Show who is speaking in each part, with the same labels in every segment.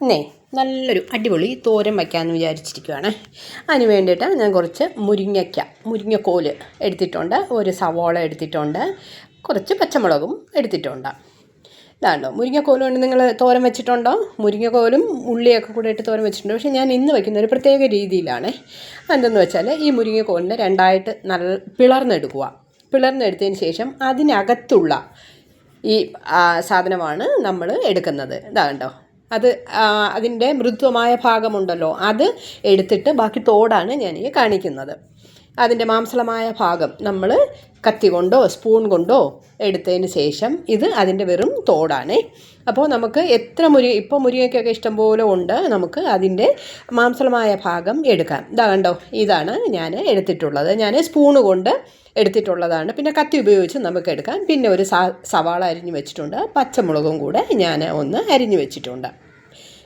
Speaker 1: ഇന്നേ നല്ലൊരു അടിപൊളി തോരൻ വയ്ക്കാമെന്ന് വിചാരിച്ചിരിക്കുകയാണ് അതിന് വേണ്ടിയിട്ട് ഞാൻ കുറച്ച് മുരിങ്ങയ്ക്ക മുരിങ്ങക്കോൽ എടുത്തിട്ടുണ്ട്. ഒരു സവോള എടുത്തിട്ടുണ്ട്. കുറച്ച് പച്ചമുളകും എടുത്തിട്ടുണ്ട്. ഇതാണ്ടോ മുരിങ്ങക്കോലും കൊണ്ട് നിങ്ങൾ തോരൻ വെച്ചിട്ടുണ്ടോ? മുരിങ്ങക്കോലും ഉള്ളിയൊക്കെ കൂടെ ഇട്ട് തോരൻ വെച്ചിട്ടുണ്ട്. പക്ഷേ ഞാൻ ഇന്ന് വയ്ക്കുന്ന ഒരു പ്രത്യേക രീതിയിലാണ്. എന്തെന്ന് വെച്ചാൽ ഈ മുരിങ്ങക്കോലിനെ രണ്ടായിട്ട് നല്ല പിളർന്നെടുക്കുക. പിളർന്നെടുത്തതിന് ശേഷം അതിനകത്തുള്ള ഈ സാധനമാണ് നമ്മൾ എടുക്കുന്നത്. ഇതാ കണ്ടോ അത് അതിന്റെ മൃദുവമായ ഭാഗമുണ്ടല്ലോ അത് എടുത്തിട്ട് ബാക്കി തോടാണ് ഞാൻ ഈ കാണിക്കുന്നത്. അതിന്റെ മാംസളമായ ഭാഗം നമ്മൾ കത്തി കൊണ്ടോ സ്പൂൺ കൊണ്ടോ എടുത്തതിന് ശേഷം ഇത് അതിന്റെ വെറും തോടാണ്. അപ്പോൾ നമുക്ക് എത്ര മുരി ഇപ്പോൾ മുരിങ്ങയ്ക്കൊക്കെ ഇഷ്ടംപോലെ ഉണ്ട് നമുക്ക് അതിന്റെ മാംസളമായ ഭാഗം എടുക്കാം. ഇതാ കണ്ടോ ഇതാണ് ഞാൻ എടുത്തിട്ടുള്ളത്. ഞാൻ സ്പൂണ് കൊണ്ട് എടുത്തിട്ടുള്ളതാണ്. പിന്നെ കത്തി ഉപയോഗിച്ച് നമുക്ക് എടുക്കാം. പിന്നെ ഒരു സവാള അരിഞ്ഞു വെച്ചിട്ടുണ്ട്. പച്ചമുളകും കൂടെ ഞാൻ ഒന്ന് അരിഞ്ഞു വെച്ചിട്ടുണ്ട്.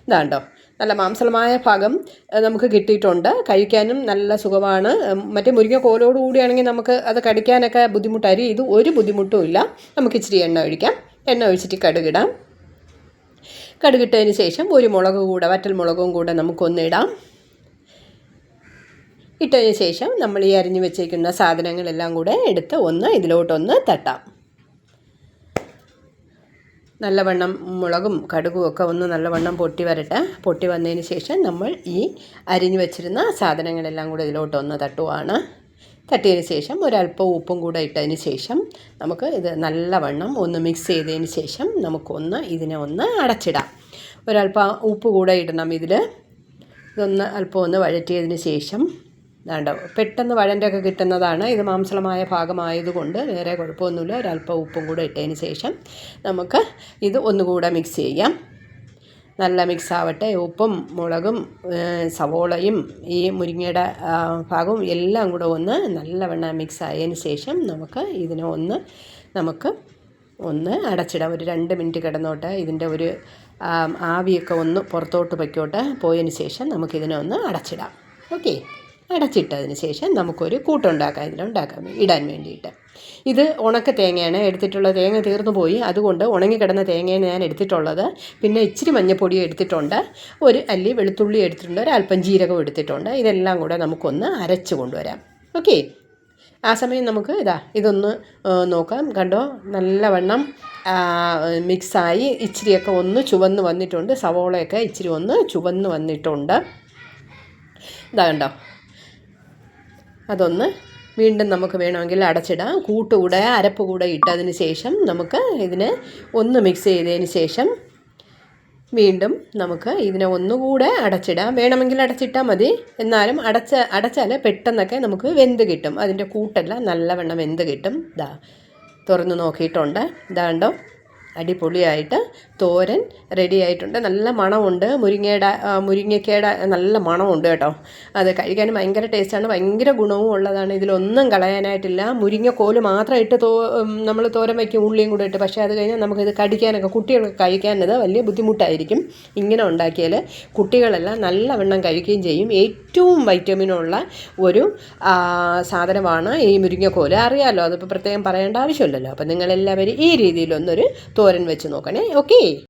Speaker 1: ഇതാണ്ടോ. നല്ല മാംസളമായ ഭാഗം നമുക്ക് കിട്ടിയിട്ടുണ്ട്. കഴിക്കാനും നല്ല സുഖമാണ്. മറ്റേ മുരിങ്ങ കോലോട് കൂടിയാണെങ്കിൽ നമുക്ക് അത് കടിക്കാനൊക്കെ ബുദ്ധിമുട്ടായിരിക്കും. ഇത് ഒരു ബുദ്ധിമുട്ടും ഇല്ല. നമുക്ക് ഇച്ചിരി എണ്ണ ഒഴിക്കാം. എണ്ണ ഒഴിച്ചിട്ട് കടുകിടാം. കടുകിട്ടതിന് ശേഷം ഒരു മുളക് കൂടെ വറ്റൽ മുളകും കൂടെ നമുക്കൊന്നിടാം ഇട്ടതിന് ശേഷം നമ്മൾ ഈ അരിഞ്ഞു വെച്ചേക്കുന്ന സാധനങ്ങളെല്ലാം കൂടെ എടുത്ത് ഒന്ന് ഇതിലോട്ടൊന്ന് തട്ടാം. നല്ലവണ്ണം മുളകും കടുകും ഒക്കെ ഒന്ന് നല്ലവണ്ണം പൊട്ടി വരട്ടെ. പൊട്ടി വന്നതിന് ശേഷം നമ്മൾ ഈ അരിഞ്ഞു വെച്ചിരുന്ന സാധനങ്ങളെല്ലാം കൂടെ ഇതിലോട്ടൊന്ന് തട്ടുവാണ്. തട്ടിയതിന് ശേഷം ഒരല്പം ഉപ്പും കൂടെ ഇട്ടതിന് ശേഷം നമുക്ക് ഇത് നല്ലവണ്ണം ഒന്ന് മിക്സ് ചെയ്തതിന് ശേഷം നമുക്കൊന്ന് ഇതിനെ ഒന്ന് അടച്ചിടാം. ഒരല്പം ഉപ്പ് കൂടെ ഇടണം ഇതിൽ ഇതൊന്ന് അല്പം ഒന്ന് വഴറ്റിയതിന് ശേഷം വേണ്ട പെട്ടെന്ന് വഴന്റെയൊക്കെ കിട്ടുന്നതാണ്. ഇത് മാംസളമായ ഭാഗമായതുകൊണ്ട് വേറെ കുഴപ്പമൊന്നുമില്ല. ഒരല്പം ഉപ്പും കൂടെ ഇട്ടതിന് ശേഷം നമുക്ക് ഇത് ഒന്നുകൂടെ മിക്സ് ചെയ്യാം. നല്ല മിക്സ് ആവട്ടെ. ഉപ്പും മുളകും സവോളയും ഈ മുരിങ്ങയുടെ ഭാഗവും എല്ലാം കൂടെ ഒന്ന് നല്ലവണ്ണം മിക്സ് ആയതിന് ശേഷം നമുക്ക് ഇതിനെ ഒന്ന് നമുക്ക് ഒന്ന് അടച്ചിടാം. ഒരു രണ്ട് മിനിറ്റ് കിടന്നോട്ടെ. ഇതിന്റെ ഒരു ആവിയൊക്കെ ഒന്ന് പുറത്തോട്ട് പൊയ്ക്കോട്ടെ. പോയതിന് ശേഷം നമുക്കിതിനെ ഒന്ന് അടച്ചിടാം. ഓക്കെ അടച്ചിട്ടതിന് ശേഷം നമുക്കൊരു കൂട്ടുണ്ടാക്കാം ഇതിലുണ്ടാക്കാൻ ഇടാൻ വേണ്ടിയിട്ട്. ഇത് ഉണക്ക തേങ്ങയാണ് എടുത്തിട്ടുള്ള തേങ്ങ തീർന്നു പോയി. അതുകൊണ്ട് ഉണങ്ങിക്കിടന്ന തേങ്ങയാണ് ഞാൻ എടുത്തിട്ടുള്ളത്. പിന്നെ ഇച്ചിരി മഞ്ഞപ്പൊടിയും എടുത്തിട്ടുണ്ട്. ഒരു അല്ലി വെളുത്തുള്ളി എടുത്തിട്ടുണ്ട്. ഒരു അല്പം ജീരകം എടുത്തിട്ടുണ്ട്. ഇതെല്ലാം കൂടെ നമുക്കൊന്ന് അരച്ച് കൊണ്ടുവരാം. ഓക്കെ? ആ സമയം നമുക്ക് ഇതാ ഇതൊന്ന് നോക്കാം. കണ്ടോ? നല്ലവണ്ണം മിക്സായി ഇച്ചിരിയൊക്കെ ഒന്ന് ചുവന്ന് വന്നിട്ടുണ്ട്. സവോളയൊക്കെ ഇച്ചിരി ഒന്ന് ചുവന്ന് വന്നിട്ടുണ്ട്. ഇതാ കണ്ടോ? അതൊന്ന് വീണ്ടും നമുക്ക് വേണമെങ്കിൽ അടച്ചിടാം. കൂട്ടുകൂടെ അരപ്പ് കൂടെ ഇട്ടതിന് ശേഷം നമുക്ക് ഇതിനെ ഒന്ന് മിക്സ് ചെയ്തതിന് ശേഷം വീണ്ടും നമുക്ക് ഇതിനെ ഒന്നുകൂടെ അടച്ചിടാം. വേണമെങ്കിൽ അടച്ചിട്ടാൽ മതി. എന്നാലും അടച്ച അടച്ചാൽ പെട്ടെന്നൊക്കെ നമുക്ക് വെന്ത് കിട്ടും. അതിന്റെ കൂട്ടെല്ലാം നല്ലവണ്ണം വെന്ത് കിട്ടും. ഇതാ തുറന്ന് നോക്കിയിട്ടുണ്ട്. ഇതാണ്ടോ? അടിപൊളിയായിട്ട് തോരൻ റെഡി ആയിട്ടുണ്ട്. നല്ല മണമുണ്ട്. മുരിങ്ങയുടെ മുരിങ്ങയ്ക്കയുടെ നല്ല മണമുണ്ട് കേട്ടോ. അത് കഴിക്കാൻ ഭയങ്കര ടേസ്റ്റാണ് ഭയങ്കര ഗുണവും ഉള്ളതാണ്. ഇതിലൊന്നും കളയാനായിട്ടില്ല. മുരിങ്ങ കോൽ മാത്രം ഇട്ട് തോ നമ്മൾ തോരൻ വയ്ക്കും ഉള്ളിയും കൂടെ ഇട്ട്. പക്ഷേ അത് കഴിഞ്ഞാൽ നമുക്കിത് കടിക്കാനൊക്കെ കുട്ടികൾക്ക് കഴിക്കാനത് വലിയ ബുദ്ധിമുട്ടായിരിക്കും ഇങ്ങനെ ഉണ്ടാക്കിയാൽ കുട്ടികളെല്ലാം നല്ലവണ്ണം കഴിക്കുകയും ചെയ്യും. ഏറ്റവും വൈറ്റമിനുള്ള ഒരു സാധനമാണ് ഈ മുരിങ്ങക്കോൽ. അറിയാമല്ലോ അതിപ്പോൾ പ്രത്യേകം പറയേണ്ട ആവശ്യമില്ലല്ലോ. അപ്പോൾ നിങ്ങളെല്ലാവരും ഈ രീതിയിലൊന്നൊരു തോരൻ വെച്ച് നോക്കണേ. ഓക്കേ